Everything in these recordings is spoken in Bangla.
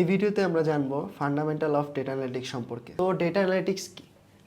এই ভিডিওতে আমরা জানব ফান্ডামেন্টাল অফ ডেটা অ্যানালিটিক্স সম্পর্কে। তো ডেটা অ্যানালিটিক্স কি?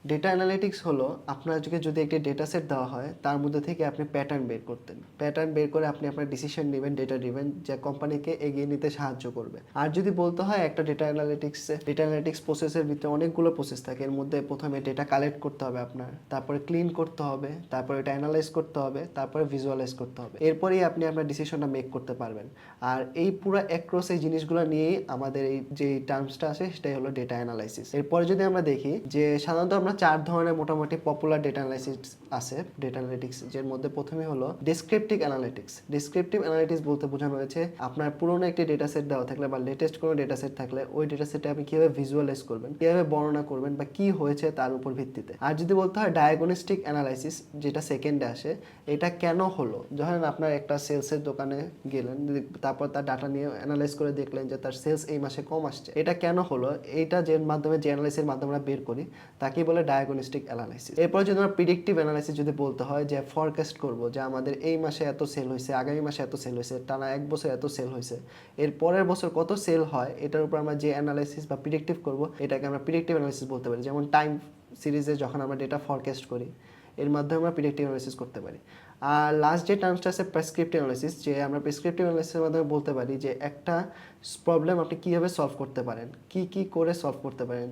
ডেটা অ্যানালিটিক্স হলো আপনাকে যদি একটি ডেটা সেট দেওয়া হয়, তার মধ্যে থেকে আপনি প্যাটার্ন বের করতেন। প্যাটার্ন বের করে আপনি আপনার ডিসিশন নেবেন ডেটা নেবেন, যা কোম্পানিকে এগিয়ে নিতে সাহায্য করবে। আর যদি বলতে হয় একটা ডেটা অ্যানালিটিক্স ডেটা অ্যানালিটিক্স প্রসেসের ভিতরে অনেকগুলো প্রসেস থাকে। এর মধ্যে প্রথমে ডেটা কালেক্ট করতে হবে আপনার, তারপরে ক্লিন করতে হবে, তারপরে এটা অ্যানালাইজ করতে হবে, তারপরে ভিজুয়ালাইজ করতে হবে। এরপরেই আপনি আপনার ডিসিশনটা মেক করতে পারবেন। আর এই পুরো অ্যাক্রস এই জিনিসগুলো নিয়েই আমাদের এই যে টার্মসটা আছে, সেটাই হলো ডেটা অ্যানালাইসিস এরপরে যদি আমরা দেখি যে সাধারণত আমরা চার ধরনের মোটামুটি পপুলার ডেটা অ্যানালাইসিস আছে ডেটা অ্যানালিটিক্স যের মধ্যে প্রথমে হলো ডেসক্রিপটিভ অ্যানালিটিক্স ডেসক্রিপটিভ অ্যানালিটিক্স বলতে বোঝানো হয়েছে, আপনার পুরনো একটি ডেটা সেট দেওয়া থাকলে বা লেটেস্ট কোনো ডেটা সেট থাকলে ওই ডেটা সেটে আপনি কীভাবে ভিজুয়ালাইজ করবেন, কীভাবে বর্ণনা করবেন বা কি হয়েছে তার উপর ভিত্তিতে। আর যদি বলতে হয় ডায়াগনস্টিক অ্যানালাইসিস যেটা সেকেন্ডে আসে, এটা কেন হলো? ধরেন আপনার একটা সেলসের দোকানে গেলেন, তারপর তার ডাটা নিয়ে অ্যানালাইজ করে দেখলেন যে তার সেলস এই মাসে কম আসছে। এটা কেন হলো? এইটা যে মাধ্যমে, যে অ্যানালাইসিসের মাধ্যমে আমরা বের করি তাকে বলে ডায়াগনস্টিক অ্যানালাইসিস এরপর যদি আমরা প্রিডিক্টিভ অ্যানালাইসিস যদি বলতে হয় যে ফরকাস্ট করব যে আমাদের এই মাসে এত সেল হয়েছে, আগামী মাসে এত সেল হয়েছে, টানা এক বছর এত সেল হয়েছে, এর পরের বছর কত সেল হয়, এটার উপর আমরা যে অ্যানালাইসিস বা প্রিডিক্টিভ করব, এটাকে আমরা প্রিডিক্টিভ অ্যানালাইসিস বলতে পারি। যেমন টাইম সিরিজে যখন আমরা ডেটা ফরকাস্ট করি, এর মাধ্যমে আমরা প্রিডিক্টিভ অ্যানালাইসিস করতে পারি। আর লাস্ট যে টার্মসটা আছে প্রেসক্রিপটিভ অ্যানালাইসিস যে আমরা প্রেসক্রিপটিভ অ্যানালাইসিসের মাধ্যমে বলতে পারি যে একটা প্রবলেম আপনি কীভাবে সলভ করতে পারেন, কি কি করে সলভ করতে পারেন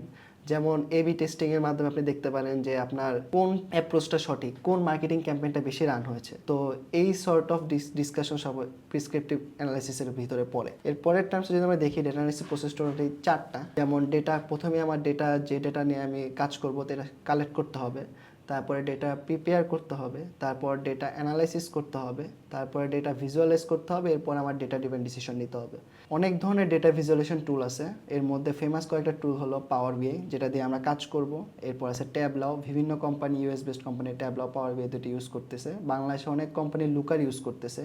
যেমন এবি টেস্টিং এর মাধ্যমে আপনি দেখতে পারেন যে আপনার কোন অ্যাপ্রোচটা সঠিক, কোন মার্কেটিং ক্যাম্পেইনটা বেশি রান হয়েছে। তো এই সর্ট অফ ডিসকাশন সব প্রিসক্রিপটিভ অ্যানালাইসিসের ভিতরে পড়ে। এর পরের টার্মস যদি আমরা দেখি ডেটা অ্যানালিসিস প্রসেস টোটালি চারটা। যেমন ডেটা প্রথমে আমার ডেটা যে ডেটা নিয়ে আমি কাজ করব, সেটা কালেক্ট করতে হবে। তারপরে ডেটা প্রিপেয়ার করতে হবে, তারপর ডেটা অ্যানালাইসিস করতে হবে, তারপরে ডেটা ভিজুয়ালাইজ করতে হবে, এরপর আমার ডেটা ডিপেন্ড ডিসিশন নিতে হবে। অনেক ধরনের ডেটা ভিজুয়ালেশন টুল আছে, এর মধ্যে ফেমাস কয়েকটা টুল হলো পাওয়ার বিআই যেটা দিয়ে আমরা কাজ করব। এরপর আছে ট্যাবলাও বিভিন্ন company US best company Tableau power BI দুটি ইউজ করতেছে। বাংলাদেশে অনেক কোম্পানি লুকার ইউজ করতেছে।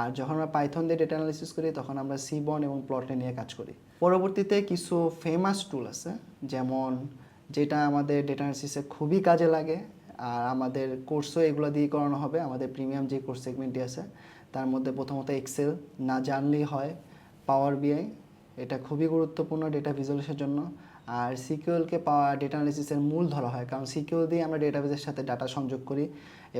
আর যখন আমরা পাইথন দিয়ে ডেটা অ্যানালিসিস করি, তখন আমরা সিবন এবং প্লটে নিয়ে কাজ করি। পরবর্তীতে কিছু ফেমাস টুল আছে, যেমন যেটা আমাদের ডেটা অ্যানালিসিসে খুবই কাজে লাগে আর আমাদের কোর্সও এগুলো দিয়ে করানো হবে। আমাদের প্রিমিয়াম যে কোর্স সেগমেন্টটি আছে, তার মধ্যে প্রথমত এক্সেল না জানলেই হয়। পাওয়ার বিআই এটা খুবই গুরুত্বপূর্ণ ডেটা ভিজুয়ালাইজের জন্য। আর সিকিউএলকে পাওয়া ডেটা অ্যানালিসিসের মূল ধরা হয়, কারণ সিকিউএল দিয়ে আমরা ডেটাবেসের সাথে ডাটা সংযোগ করি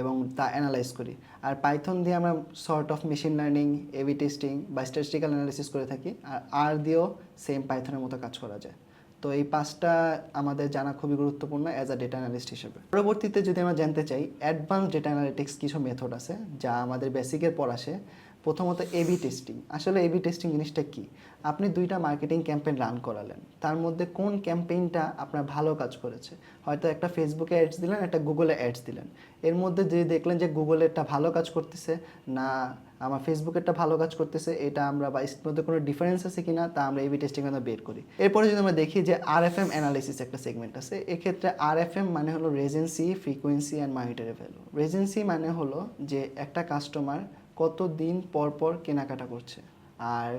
এবং তা অ্যানালাইজ করি। আর পাইথন দিয়ে আমরা sort of machine learning AB testing বা স্ট্যাটিস্টিক্যাল অ্যানালিসিস করে থাকি। আর আর দিয়েও সেম পাইথনের মতো কাজ করা যায়। তো এই পাঁচটা আমাদের জানা খুবই গুরুত্বপূর্ণ অ্যাজ আ ডেটা অ্যানালিস্ট হিসেবে। পরবর্তীতে যদি আমরা জানতে চাই অ্যাডভান্স ডেটা অ্যানালিটিক্স কিছু মেথড আছে যা আমাদের বেসিকের পর আসে? প্রথমত এবি টেস্টিং আসলে এবি টেস্টিং জিনিসটা কি? আপনি দুইটা মার্কেটিং ক্যাম্পেইন রান করালেন। তার মধ্যে কোন ক্যাম্পেইনটা আপনার ভালো কাজ করেছে? হয়তো একটা ফেসবুকে অ্যাডস দিলেন, একটা গুগলে অ্যাডস দিলেন। এর মধ্যে যদি দেখলেন যে গুগলেরটা ভালো কাজ করতেছে, না আমার ফেসবুকেরটা ভালো কাজ করতেছে, এটা আমরা বা মধ্যে কোনো ডিফারেন্স আছে কিনা তা আমরা এবি টেস্টিং আমরা বের করি। এরপরে যদি আমরা দেখি যে আর এফ এম অ্যানালিসিস একটা সেগমেন্ট আছে, এক্ষেত্রে আর এফ এম মানে হলো recency frequency and monetary value recency মানে হলো যে একটা কাস্টমার কত দিন পর পর কেনাকাটা করছে। আর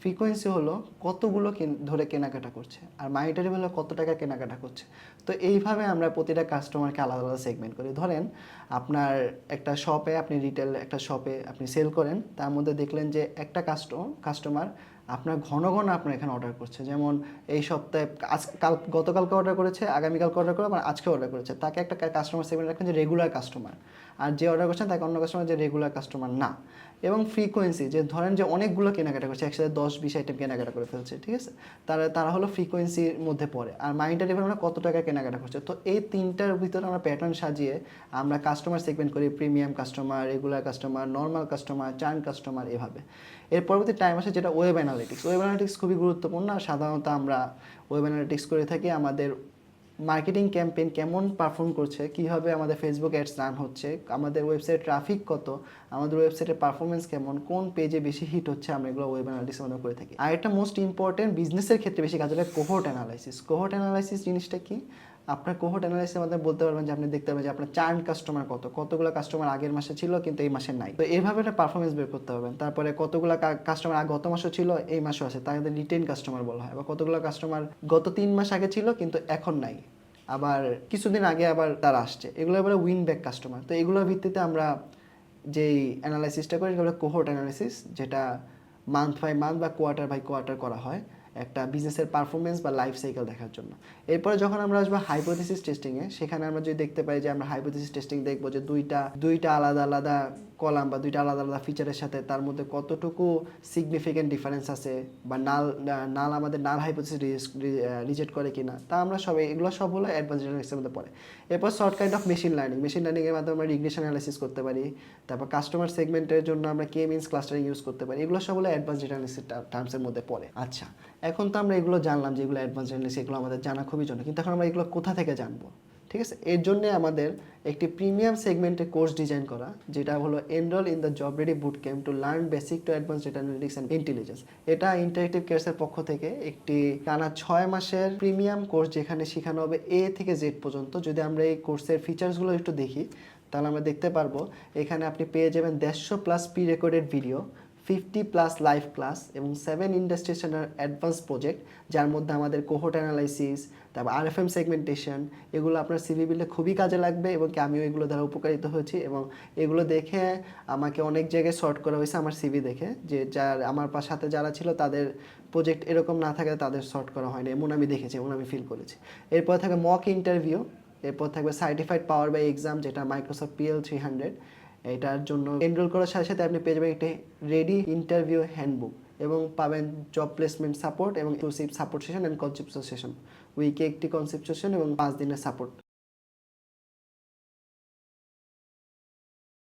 ফ্রিকোয়েন্সি হলো কতগুলো ধরে কেনাকাটা করছে। আর মানিটারি হলো কত টাকা কেনাকাটা করছে। তো এইভাবে আমরা প্রতিটা কাস্টমারকে আলাদা আলাদা সেগমেন্ট করি। ধরেন আপনার একটা শপে আপনি রিটেল একটা শপে আপনি সেল করেন, তার মধ্যে দেখলেন যে একটা কাস্টম কাস্টমার আপনার ঘন ঘন আপনার এখানে অর্ডার করছে। যেমন এই সপ্তাহে আজ, কাল, গতকালকে অর্ডার করেছে, আগামীকালকে অর্ডার করে, আবার আজকে অর্ডার করেছে। তাকে একটা কাস্টমার সেগমেন্ট রাখবেন যে রেগুলার কাস্টমার আর যে অর্ডার করছেন তাকে অন্য কাস্টমার যে রেগুলার কাস্টমার না। এবং ফ্রিকোয়েন্সি যে ধরেন যে অনেকগুলো কেনাকাটা করছে, একসাথে দশ, বিশ আইটেম কেনাকাটা করে ফেলছে, ঠিক আছে? তারা তারা হলো ফ্রিকোয়েন্সির মধ্যে পড়ে। আর মাইন্ডারি আমরা কত টাকা কেনাকাটা করছে। তো এই তিনটার ভিতরে আমরা প্যাটার্ন সাজিয়ে আমরা কাস্টমার সেগমেন্ট করি premium customer regular customer normal customer churn customer এভাবে। এর পরবর্তী টাইম আসে যেটা ওয়েব অ্যানালিটিক্স ওয়েব অ্যানালিটিক্স খুবই গুরুত্বপূর্ণ, আর সাধারণত আমরা ওয়েব অ্যানালিটিক্স করে থাকি আমাদের মার্কেটিং ক্যাম্পেইন কেমন পারফর্ম করছে, কীভাবে আমাদের ফেসবুক অ্যাডস রান হচ্ছে, আমাদের ওয়েবসাইট ট্রাফিক কত, আমাদের ওয়েবসাইটের পারফরমেন্স কেমন, কোন পেজে বেশি হিট হচ্ছে, আমরা এগুলো ওয়েব অ্যানালিটিক্স আমরা করে থাকি। আর একটা মোস্ট ইম্পর্টেন্ট বিজনেসের ক্ষেত্রে বেশি কাজ হবে কোহোর্ট অ্যানালাইসিস কোহোর্ট অ্যানালাইসিস জিনিসটা কি? আপনার কোহোর্ট অ্যানালাইসিসের মাধ্যমে বলতে পারবেন যে আপনি দেখতে পাবেন যে আপনার চার্ন কাস্টমার কত। কতগুলো কাস্টমার আগের মাসে ছিল, কিন্তু এই মাসে নাই। তো এইভাবে একটা পারফরমেন্স বের করতে পারবেন। তারপরে কতগুলো কাস্টমার গত মাসে ছিল, এই মাসেও আছে। তাদের রিটেন কাস্টমার বলা হয়। বা কতগুলো কাস্টমার গত তিন মাস আগে ছিল, কিন্তু এখন নাই। আবার কিছুদিন আগে আবার তারা আসছে। এগুলো এবারে উইন ব্যাক কাস্টমার তো এগুলোর ভিত্তিতে আমরা যেই অ্যানালাইসিসটা করি সেগুলো কোহোর্ট অ্যানালাইসিস যেটা মান্থ বাই মান্থ বা কোয়ার্টার বাই কোয়ার্টার করা হয়। একটা বিজনেসের পারফরমেন্স বা লাইফ সাইকেল দেখার জন্য। এরপরে যখন আমরা আসব হাইপোথিসিস টেস্টিংয়ে সেখানে আমরা যদি দেখতে পাই যে আমরা হাইপোথিসিস টেস্টিং দেখব যে দুইটা দুইটা আলাদা আলাদা কলাম বা দুইটা আলাদা আলাদা ফিচারের সাথে তার মধ্যে কতটুকু সিগনিফিকেন্ট ডিফারেন্স আছে বা নাল নাল আমাদের নাল হাইপোথিসিস রিজেক্ট করে কিনা, তা আমরা সবাই, এগুলো সব হলো অ্যাডভান্স জেনারেক্সের মধ্যে পড়ে। এরপর short kind of machine learning machine লার্নিংয়ের মাধ্যমে আমরা রিগ্রেশন অ্যানালাইসিস করতে পারি, তারপর কাস্টমার সেগমেন্টের জন্য আমরা কে মিনস ক্লাস্টারিং ইউজ করতে পারি, এগুলো সব হলো অ্যাডভান্স অ্যানালিসিস টার্মসের মধ্যে পড়ে। আচ্ছা এখন তো আমরা এগুলো জানলাম যে এগুলো অ্যাডভান্স অ্যানালিসিস এগুলো আমাদের জানা খুবই জন্য কিন্তু এখন আমরা এগুলো কোথা থেকে জানব? ঠিক আছে? এর জন্য আমাদের একটি প্রিমিয়াম সেগমেন্টে কোর্স ডিজাইন করা, যেটা হলো enroll in the job ready boot camp to learn basic to advance data analytics and intelligence এটা ইন্টারেক্টিভ কেয়ার্সের পক্ষ থেকে একটি টানা ছয় মাসের প্রিমিয়াম কোর্স যেখানে শেখানো হবে এ থেকে জেড পর্যন্ত। যদি আমরা এই কোর্সের ফিচার্সগুলো একটু দেখি, তাহলে আমরা দেখতে পারব, এখানে আপনি পেয়ে যাবেন দেড়শো plus pre recorded video fifty plus live class এবং seven industry standard advance project যার মধ্যে আমাদের কোহোট অ্যানালাইসিস তারপর আর এফ এম সেগমেন্টেশন এগুলো আপনার সিভি বিল্ডে খুবই কাজে লাগবে এবং কি আমিও এগুলো দ্বারা উপকারিত হয়েছি এবং এগুলো দেখে আমাকে অনেক জায়গায় শর্ট করা হয়েছে আমার সিভি দেখে, যে যার আমার সাথে যারা ছিল তাদের প্রজেক্ট এরকম না থাকে তাদের শর্ট করা হয়নি, এমন আমি দেখেছি, এমন আমি ফিল করেছি। এরপর থাকে মক ইন্টারভিউ এরপর থাকবে সার্টিফাইড পাওয়ার বাই এক্সাম যেটা মাইক্রোসফট পিএল থ্রি হান্ড্রেড এটার জন্য এনরোল করার সাথে সাথে আপনি পেয়ে যাবেন একটি রেডি ইন্টারভিউ হ্যান্ডবুক এবং পাবেন জব প্লেসমেন্ট সাপোর্ট এবং support session and conceptual session উইকে একটি কনসেপচুয়াল এবং পাঁচ দিনের সাপোর্ট